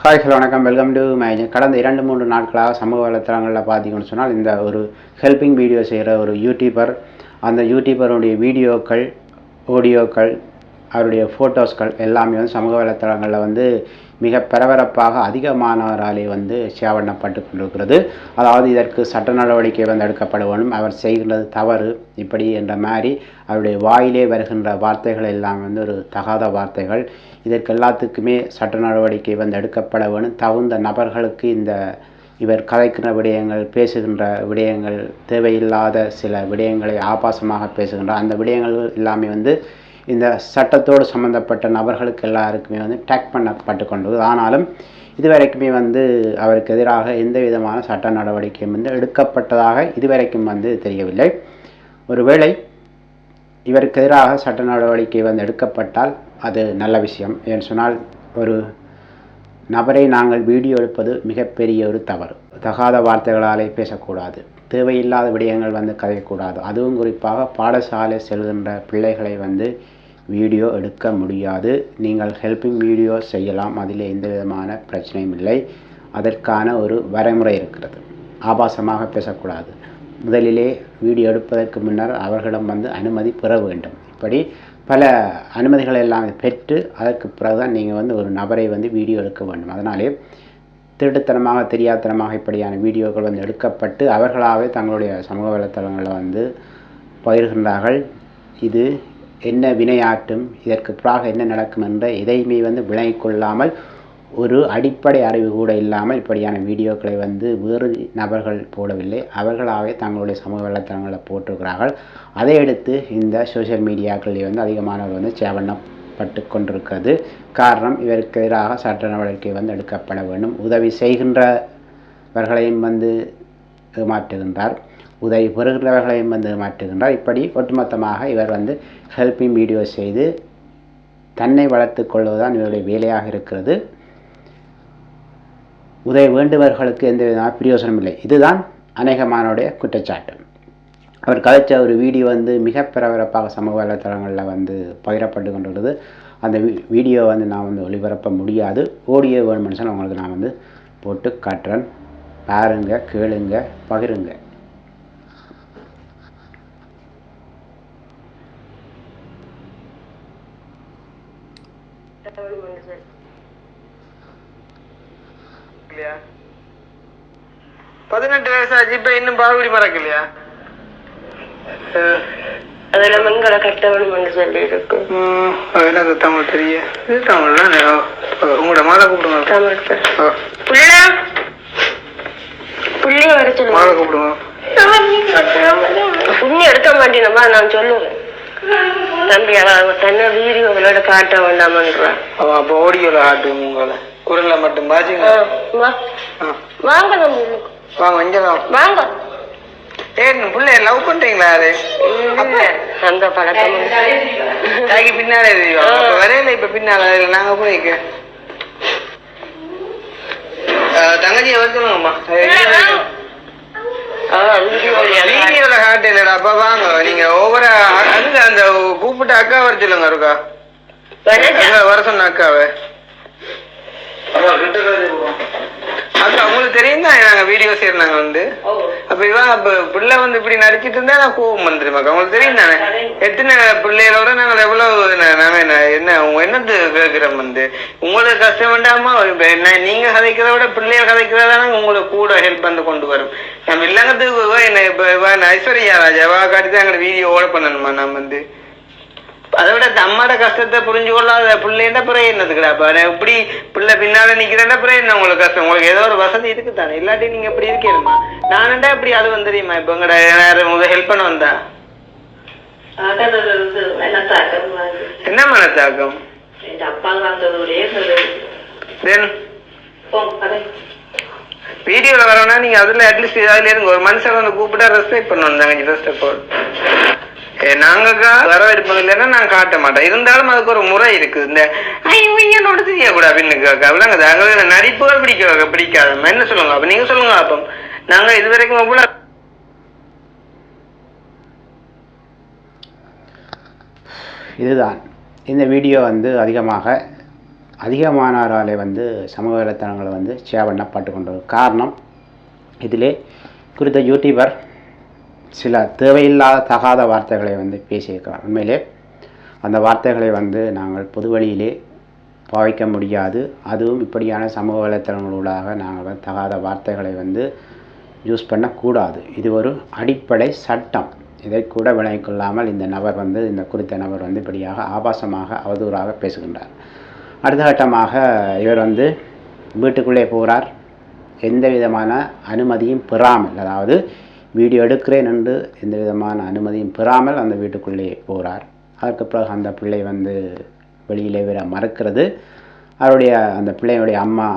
Hi hello வணக்கம். Welcome to மேஜ் கடந்த இரண்டு மூன்று நாட்களாக சமூக வலைத்தளங்களில் பார்த்தீங்கன்னு சொன்னால் இந்த ஒரு ஹெல்பிங் வீடியோ செய்கிற ஒரு யூடியூபர் அந்த யூடியூபருடைய வீடியோக்கள் ஆடியோக்கள் அவருடைய ஃபோட்டோஸ்கள் எல்லாமே வந்து சமூக வலைத்தளங்களில் வந்து மிக பரபரப்பாக அதிகமானவராலே வந்து சேவனப்பட்டு கொண்டிருக்கிறது. அதாவது இதற்கு சட்ட நடவடிக்கை வந்து எடுக்கப்பட அவர் செய்கின்றது தவறு இப்படி என்ற மாதிரி அவருடைய வாயிலே வருகின்ற வார்த்தைகள் எல்லாம் வந்து ஒரு தகாத வார்த்தைகள். இதற்கு எல்லாத்துக்குமே சட்ட நடவடிக்கை வந்து எடுக்கப்பட வேணும் தகுந்த நபர்களுக்கு இந்த இவர் கதைக்கின்ற விடயங்கள் பேசுகின்ற விடயங்கள் தேவையில்லாத சில விடயங்களை ஆபாசமாக பேசுகின்ற அந்த விடயங்கள் எல்லாமே வந்து இந்த சட்டத்தோடு சம்மந்தப்பட்ட நபர்களுக்கு எல்லாருக்குமே வந்து டேக் பண்ணப்பட்டு கொண்டது. ஆனாலும் இதுவரைக்குமே வந்து அவருக்கு எதிராக எந்த விதமான சட்ட நடவடிக்கையும் வந்து எடுக்கப்பட்டதாக இதுவரைக்கும் வந்து தெரியவில்லை. ஒருவேளை இவருக்கு எதிராக சட்ட நடவடிக்கை வந்து எடுக்கப்பட்டால் அது நல்ல விஷயம். ஏன்னு சொன்னால் ஒரு நபரை நாங்கள் வீடியோ எடுப்பது மிகப்பெரிய ஒரு தவறு. தகாத வார்த்தைகளாலே பேசக்கூடாது. தேவையில்லாத விடயங்கள் வந்து கதையக்கூடாது. அதுவும் குறிப்பாக பாடசாலை செல்கின்ற பிள்ளைகளை வந்து வீடியோ எடுக்க முடியாது. நீங்கள் ஹெல்பிங் வீடியோ செய்யலாம். அதில் எந்த விதமான பிரச்சனையும் இல்லை. அதற்கான ஒரு வரைமுறை இருக்கிறது. ஆபாசமாக பேசக்கூடாது. முதலிலே வீடியோ எடுப்பதற்கு முன்னர் அவர்களிடம் வந்து அனுமதி பெற வேண்டும். இப்படி பல அனுமதிகளை எல்லாம் பெற்று அதற்கு பிறகு தான் நீங்கள் வந்து ஒரு நபரை வந்து வீடியோ எடுக்க வேண்டும். அதனாலே திருட்டுத்தனமாக தெரியாதனமாக இப்படியான வீடியோக்கள் வந்து எடுக்கப்பட்டு அவர்களாகவே தங்களுடைய சமூக வலைத்தளங்களில் வந்து பகிர்கின்றார்கள். இது என்ன வினையாட்டும் இதற்கு புறாக என்ன நடக்கும் என்ற எதையுமே வந்து விளங்கிக் கொள்ளாமல் ஒரு அடிப்படை அறிவு கூட இல்லாமல் இப்படியான வீடியோக்களை வந்து வேறு நபர்கள் போடவில்லை. அவர்களாகவே தங்களுடைய சமூக வலைத்தளங்களில் போட்டிருக்கிறார்கள். அதையடுத்து இந்த சோஷியல் மீடியாக்களில் வந்து அதிகமானவர் வந்து சேவண்ணம் சேவனப்பட்டு கொண்டிருக்கிறது. காரணம் இவருக்கு எதிராக சட்ட நடவடிக்கை வந்து எடுக்கப்பட வேண்டும். உதவி செய்கின்றவர்களையும் வந்து ஏமாற்றுகின்றார். உதவி பெறுகின்றவர்களையும் வந்து மாற்றுகின்றார் இப்படி ஒட்டுமொத்தமாக இவர் வந்து ஹெல்பிங் வீடியோ செய்து தன்னை வளர்த்து கொள்வதுதான் இவருடைய வேலையாக இருக்கிறது. உதவி வேண்டுபவர்களுக்கு எந்த விதமான பிரயோசனம் இல்லை. இதுதான் அநேகமானுடைய குற்றச்சாட்டு. அவர் கதைச்ச ஒரு வீடியோ வந்து மிக பிரபரப்பாக சமூக வலைத்தளங்களில் வந்து பகிரப்பட்டு கொண்டுள்ளது. அந்த வீடியோ வந்து நான் வந்து ஒளிபரப்ப முடியாது. ஓடியோ வேணும்னு அவங்களுக்கு உங்களுக்கு நான் வந்து போட்டு காட்டுறேன். பாருங்க கேளுங்க பகிருங்க. பதினெட்டு வயசு அஜிப்பை இன்னும் பாகுபடி மறக்கலையா? அதுல மண்களை கட்டவணும் சொல்லி இருக்கு எனக்கு தமிழ் தெரிய? இது தமிழ் தான்? உங்களோட மாலை கூப்பிடுங்க. தமிழ் புள்ள? புள்ளிய வர மாலை சொல்லுங்க கூப்பிடுங்க புண்ணி எடுக்க மாட்டேனப்பா நான் சொல்லுவேன். தம்பி அவ தன்னை வீடியோகளோட காட்ட வேண்டாமன்றா அவ அப்ப ஓடியோல ஆட்டு உங்களை. குரல்ல மட்டும் ஆ, வாங்க தம்பி. வாங்க வாங்க. ஏன் பிள்ளை லவ் பண்றீங்களா அது? அந்த பழக்கம் பின்னாலே தெரியும்? வரையில இப்ப பின்னால நாங்க போய் நிக்க. ஆ, தங்கச்சியை வர சொல்லுங்கம்மா. வீடியோல இல்லடா அப்பா வாங்க. நீங்க ஒவ்வொரு அந்த அந்த கூப்பிட்ட அக்கா வர சொல்லுங்க இருக்கா வர சொன்ன அக்காவை. அக்கா உங்களுக்கு தெரியும் தான் நாங்க வீடியோ செய்யறாங்க வந்து அப்ப இவன் அப்ப பிள்ளை வந்து இப்படி நடிச்சிட்டு இருந்தா நான் கோவம் வந்துருமாக்கா உங்களுக்கு தெரியும். தானே எத்தனை பிள்ளைகளோட நாங்கள் எவ்வளவு ந- நாங்க என்ன உங்க என்னது கேட்கிறோம் வந்து? உங்களுக்கு கஷ்டம் வேண்டாமா என்ன நீங்க கதைக்கிறத விட பிள்ளைகள் கதைக்கிறதானே உங்களுக்கு கூட ஹெல்ப் வந்து கொண்டு வரும். நம்ம இல்லங்கத்துக்கு இவ என்ன இப்ப ஐஸ்வர்யா ராஜாவா காட்டி தான் எங்க வீடியோ ஓட பண்ணணுமா நான் வந்து? அதை விட அம்மாட கஷ்டத்தை புரிஞ்சு கொள்ளாத பிள்ளைன்ற பிறகு என்னதுக்குடா? நான் இப்படி பிள்ளை பின்னால நிக்கிறேன்னா பிறகு என்ன உங்களுக்கு கஷ்டம்? உங்களுக்கு ஏதோ ஒரு வசதி இருக்கு தானே இல்லாட்டி நீங்க இப்படி இருக்கீங்கம்மா நானுண்டா இப்படி அது வந்து தெரியுமா? இப்ப உங்கட உங்களுக்கு ஹெல்ப் பண்ண வந்தா? என்ன மனத்தாக்கம்? வீடியோல வரணும்னா நீங்க அதுல அட்லீஸ்ட் அதுல இருங்க. ஒரு மனுஷன் வந்து கூப்பிட்டா ரெஸ்பெக்ட் பண்ணணும் தங்கச்சி ஃபர்ஸ்ட் ஆஃப் ஆல் நாங்க வர இருப்பது இல்லைன்னா நான் காட்ட மாட்டேன். இருந்தாலும் அதுக்கு ஒரு முறை இருக்குது. இந்த ஐயோட தெரியக்கூடாது அப்படின்னு விளங்குது அங்க நடிப்புகள் பிடிக்க பிடிக்காது. என்ன சொல்லுங்க அப்ப நீங்க சொல்லுங்க அப்போ நாங்க இது வரைக்கும் எவ்வளவு இதுதான். இந்த வீடியோ வந்து அதிகமாக அதிகமானவராலே வந்து சமூக வலைத்தளங்களை வந்து ஷேர் பண்ணப்பட்டு கொண்டது காரணம் இதிலே குறித்த யூடியூபர் சில தேவையில்லாத தகாத வார்த்தைகளை வந்து பேசியிருக்கிறார் உண்மையிலே அந்த வார்த்தைகளை வந்து நாங்கள் பொது வழியிலே பாவிக்க முடியாது. அதுவும் இப்படியான சமூக வலைத்தளங்களூடாக நாங்கள் வந்து தகாத வார்த்தைகளை வந்து யூஸ் பண்ணக்கூடாது. இது ஒரு அடிப்படை சட்டம். இதை கூட விளங்கிக் கொள்ளாமல் இந்த நபர் வந்து இந்த குறித்த நபர் வந்து இப்படியாக ஆபாசமாக அவதூறாக பேசுகின்றார். அடுத்த கட்டமாக இவர் வந்து வீட்டுக்குள்ளே போகிறார். எந்த விதமான அனுமதியும் பெறாமல் அதாவது வீடியோ எடுக்கிறேன் என்று எந்த விதமான அனுமதியும் பெறாமல் அந்த வீட்டுக்குள்ளே போகிறார் அதற்கு பிறகு அந்த பிள்ளை வந்து வெளியிலே வர மறுக்கிறது. அவருடைய அந்த பிள்ளையுடைய அம்மா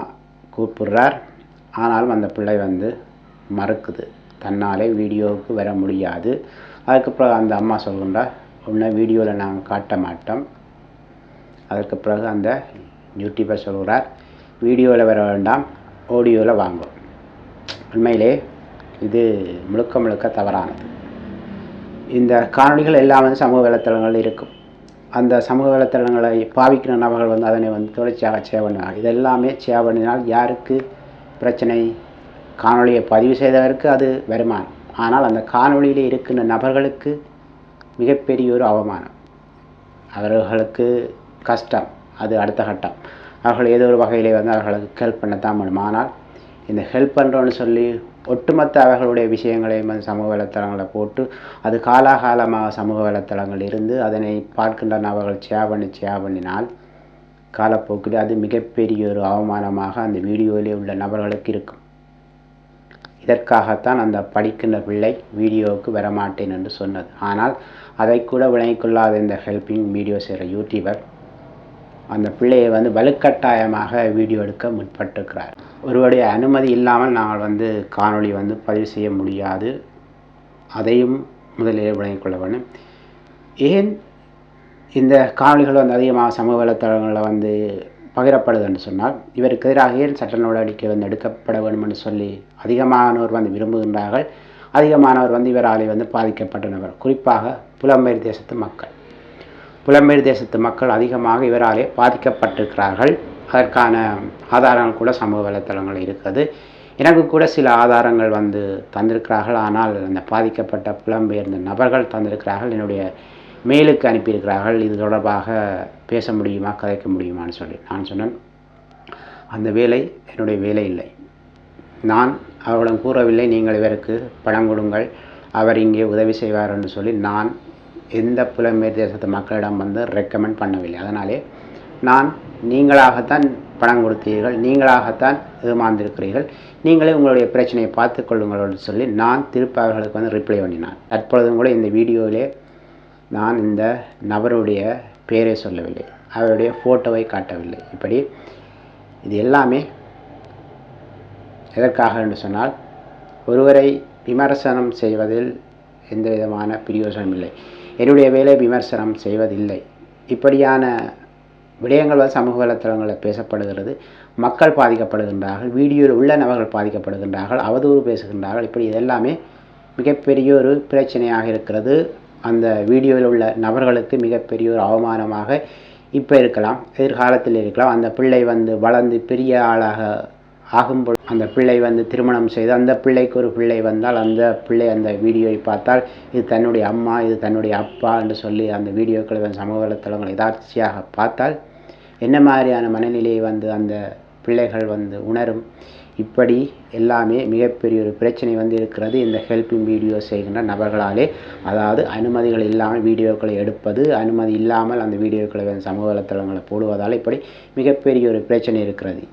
கூப்பிடுறார். ஆனாலும் அந்த பிள்ளை வந்து மறுக்குது. தன்னாலே வீடியோவுக்கு வர முடியாது. அதுக்கு பிறகு அந்த அம்மா சொல்கின்றார் உன்னை வீடியோவில் நாங்கள் காட்ட மாட்டோம். அதற்கு பிறகு அந்த யூடியூபர் சொல்கிறார் வீடியோவில் வர வேண்டாம் ஆடியோவில் வாங்கும் உண்மையிலே இது முழுக்க முழுக்க தவறானது. இந்த காணொளிகள் எல்லாம் வந்து சமூக வலைத்தளங்கள் இருக்கும். அந்த சமூக வலைத்தளங்களை பாவிக்கிற நபர்கள் வந்து அதனை வந்து தொடர்ச்சியாக சேவ் பண்ணுவாங்க இதெல்லாமே சேவ் பண்ணினால் யாருக்கு பிரச்சனை? காணொளியை பதிவு செய்தவருக்கு அது வருமானம். ஆனால் அந்த காணொலியில் இருக்கின்ற நபர்களுக்கு மிகப்பெரிய ஒரு அவமானம். அவர்களுக்கு கஷ்டம். அது அடுத்த கட்டம். அவர்கள் ஏதோ ஒரு வகையிலே வந்து அவர்களுக்கு ஹெல்ப் பண்ணத்தான் முடியும் ஆனால் இந்த ஹெல்ப் பண்ணுறோன்னு சொல்லி ஒட்டுமொத்த அவர்களுடைய விஷயங்களையும் வந்து சமூக வலைத்தளங்களை போட்டு அது காலாகாலமாக சமூக வலைத்தளங்கள் இருந்து அதனை பார்க்கின்ற நபர்கள் ஷேர் பண்ணி பண்ணினால் காலப்போக்கில் அது மிகப்பெரிய ஒரு அவமானமாக அந்த வீடியோவிலே உள்ள நபர்களுக்கு இருக்கும். இதற்காகத்தான் அந்த படிக்கின்ற பிள்ளை வீடியோவுக்கு வரமாட்டேன் என்று சொன்னது. ஆனால் அதை கூட விளங்கிக்கொள்ளாத இந்த ஹெல்பிங் வீடியோ செய்கிற யூடியூபர் அந்த பிள்ளையை வந்து வலுக்கட்டாயமாக வீடியோ எடுக்க முற்பட்டிருக்கிறார். ஒருவருடைய அனுமதி இல்லாமல் நாங்கள் வந்து காணொளி வந்து பதிவு செய்ய முடியாது. அதையும் முதலில் விளங்கிக் கொள்ள வேண்டும். ஏன் இந்த காணொளிகள் வந்து அதிகமாக சமூக வலைத்தளங்களில் வந்து பகிரப்படுது என்று சொன்னால் இவருக்கு எதிராக ஏன் சட்ட நடவடிக்கை வந்து எடுக்கப்பட வேண்டும் என்று சொல்லி அதிகமானோர் வந்து விரும்புகின்றார்கள். அதிகமானவர் வந்து இவராலே வந்து பாதிக்கப்பட்ட நபர் குறிப்பாக புலம்பெயர் தேசத்து மக்கள். புலம்பெயர் தேசத்து மக்கள் அதிகமாக இவராலே பாதிக்கப்பட்டிருக்கிறார்கள். அதற்கான ஆதாரங்கள் கூட சமூக வலைத்தளங்கள் இருக்குது. எனக்கு கூட சில ஆதாரங்கள் வந்து தந்திருக்கிறார்கள். ஆனால் அந்த பாதிக்கப்பட்ட புலம்பெயர்ந்த நபர்கள் தந்திருக்கிறார்கள். என்னுடைய மெயிலுக்கு அனுப்பியிருக்கிறார்கள். இது தொடர்பாக பேச முடியுமா கதைக்க முடியுமான்னு சொல்லி நான் சொன்னேன். அந்த வேலை என்னுடைய வேலை இல்லை. நான் அவரிடம் கூறவில்லை. நீங்கள் இவருக்கு பணம் கொடுங்கள். அவர் இங்கே உதவி செய்வார் என்று சொல்லி நான் எந்த புலம்பெயர் தேசத்து மக்களிடம் வந்து ரெக்கமெண்ட் பண்ணவில்லை. அதனாலே நான் நீங்களாகத்தான் பணம் கொடுத்தீர்கள் நீங்களாகத்தான் ஏமாந்திருக்கிறீர்கள் நீங்களே உங்களுடைய பிரச்சனையை பார்த்துக்கொள்ளுங்கள் சொல்லி நான் திருப்பி அவர்களுக்கு வந்து ரிப்ளை பண்ணினான் தற்பொழுதும் கூட இந்த வீடியோவிலே நான் இந்த நபருடைய பெயரை சொல்லவில்லை அவருடைய ஃபோட்டோவை காட்டவில்லை. இப்படி இது எல்லாமே எதற்காக என்று சொன்னால் ஒருவரை விமர்சனம் செய்வதில் எந்த விதமான பிரயோசனம் இல்லை என்னுடைய வேலை விமர்சனம் செய்வதில்லை. இப்படியான விடயங்கள் வந்து சமூக வலைத்தளங்களில் பேசப்படுகிறது. மக்கள் பாதிக்கப்படுகின்றார்கள். வீடியோவில் உள்ள நபர்கள் பாதிக்கப்படுகின்றார்கள். அவதூறு பேசுகின்றார்கள். இப்படி இதெல்லாமே மிகப்பெரிய ஒரு பிரச்சனையாக இருக்கிறது. அந்த வீடியோவில் உள்ள நபர்களுக்கு மிகப்பெரிய ஒரு அவமானமாக இப்போ இருக்கலாம் எதிர்காலத்தில் இருக்கலாம். அந்த பிள்ளை வந்து வளர்ந்து பெரிய ஆளாக ஆகும்போது அந்த பிள்ளை வந்து திருமணம் செய்து அந்த பிள்ளைக்கு ஒரு பிள்ளை வந்தால் அந்த பிள்ளை அந்த வீடியோவை பார்த்தால் இது தன்னுடைய அம்மா இது தன்னுடைய அப்பா என்று சொல்லி அந்த வீடியோக்களை சமூக வலைத்தளங்கள் எதார்ச்சியாக பார்த்தால் என்ன மாதிரியான மனநிலையை வந்து அந்த பிள்ளைகள் வந்து உணரும்? இப்படி எல்லாமே மிகப்பெரிய ஒரு பிரச்சனை வந்து இருக்கிறது. இந்த ஹெல்பிங் வீடியோ செய்கின்ற நபர்களாலே அதாவது அனுமதிகள் இல்லாமல் வீடியோக்களை எடுப்பது அனுமதி இல்லாமல் அந்த வீடியோக்களை சமூக வலைத்தளங்களை போடுவதால் இப்படி மிகப்பெரிய ஒரு பிரச்சனை இருக்கிறது.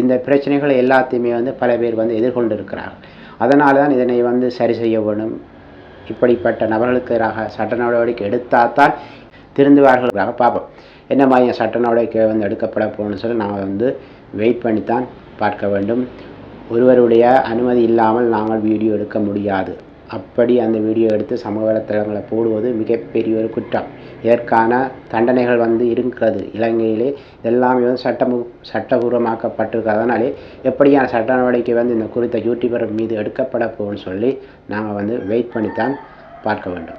இந்த பிரச்சனைகளை எல்லாத்தையுமே வந்து பல பேர் வந்து எதிர்கொண்டு இருக்கிறார்கள் அதனால தான் இதனை வந்து சரி செய்ய வேணும். இப்படிப்பட்ட நபர்களுக்கு எதிராக சட்ட நடவடிக்கை எடுத்தால் தான் திருந்துவார்கள். பார்ப்போம். என்ன மாதிரி சட்ட நடவடிக்கை வந்து எடுக்கப்பட போகணும்னு சொல்லி நாங்கள் வந்து வெயிட் பண்ணித்தான் பார்க்க வேண்டும். ஒருவருடைய அனுமதி இல்லாமல் நாங்கள் வீடியோ எடுக்க முடியாது. அப்படி அந்த வீடியோ எடுத்து சமூக வலைத்தளங்களை போடுவது மிகப்பெரிய ஒரு குற்றம். இதற்கான தண்டனைகள் வந்து இருக்கிறது. இலங்கையிலே எல்லாமே வந்து சட்டமு சட்டபூர்வமாக்கப்பட்டிருக்கு அதனாலே எப்படியான சட்ட நடவடிக்கை வந்து இந்த குறித்த யூடியூபர் மீது எடுக்கப்பட போகும்னு சொல்லி நாம் வந்து வெயிட் பண்ணித்தான் பார்க்க வேண்டும்.